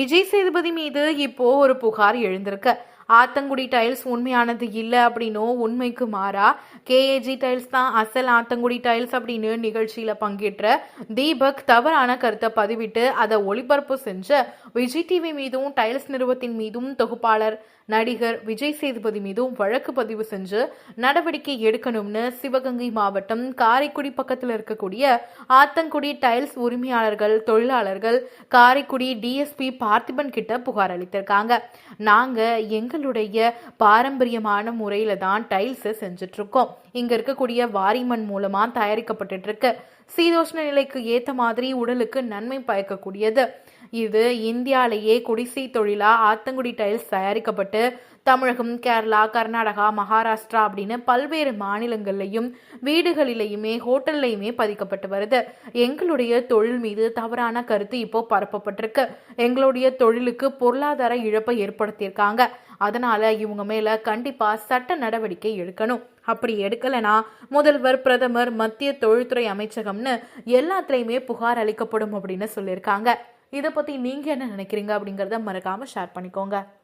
விஜய் சேதுபதி மீது இப்போ ஒரு புகார் எழுந்திருக்கு. ஆத்தங்குடி டைல்ஸ் உண்மையானது இல்லை அப்படின்னும் உண்மைக்கு மாறா. கேஏஜி டைல்ஸ் தான் அசல் ஆத்தங்குடி டைல்ஸ் அப்படின்னு நிகழ்ச்சியில பங்கேற்ற தீபக் தவறான கருத்தை பதிவிட்டு அதை ஒளிபரப்பு செஞ்ச விஜய் டிவி மீதும் டைல்ஸ் நிறுவத்தின் மீதும் தொகுப்பாளர் நடிகர் விஜய் சேதுபதி மீதும் வழக்கு பதிவு செஞ்சு நடவடிக்கை எடுக்கணும்னு சிவகங்கை மாவட்டம் காரைக்குடி பக்கத்தில் இருக்கக்கூடிய ஆத்தங்குடி டைல்ஸ் உரிமையாளர்கள் தொழிலாளர்கள் காரைக்குடி டிஎஸ்பி பார்த்திபன் கிட்ட புகார் அளித்திருக்காங்க. நாங்க எங்களுடைய பாரம்பரியமான முறையில தான் டைல்ஸை செஞ்சுட்டு இருக்கோம் இங்க இருக்கக்கூடிய வாரிமண் மூலமா தயாரிக்கப்பட்டுட்டு இருக்கு சீதோஷ்ண நிலைக்கு ஏத்த மாதிரி உடலுக்கு நன்மை பயக்கக்கூடியது. இது இந்தியாலேயே குடிசை தொழிலா ஆத்தங்குடி டைல்ஸ் தயாரிக்கப்பட்டு தமிழகம் கேரளா கர்நாடகா மகாராஷ்டிரா அப்படின்னு பல்வேறு மாநிலங்கள்லையும் வீடுகளிலையுமே ஹோட்டல்லையுமே பதிக்கப்பட்டு வருது. எங்களுடைய தொழில் மீது தவறான கருத்து இப்போ பரப்பப்பட்டிருக்கு. எங்களுடைய தொழிலுக்கு பொருளாதார இழப்பை ஏற்படுத்தியிருக்காங்க. அதனால இவங்க மேல கண்டிப்பா சட்ட நடவடிக்கை எடுக்கணும். அப்படி எடுக்கலைன்னா முதல்வர் பிரதமர் மத்திய தொழில்துறை அமைச்சகம்னு எல்லாத்துலேயுமே புகார் அளிக்கப்படும் அப்படின்னு சொல்லியிருக்காங்க. இதை பற்றி நீங்கள் என்ன நினைக்கிறீங்க அப்படிங்கிறத மறக்காமல் ஷேர் பண்ணிக்கோங்க.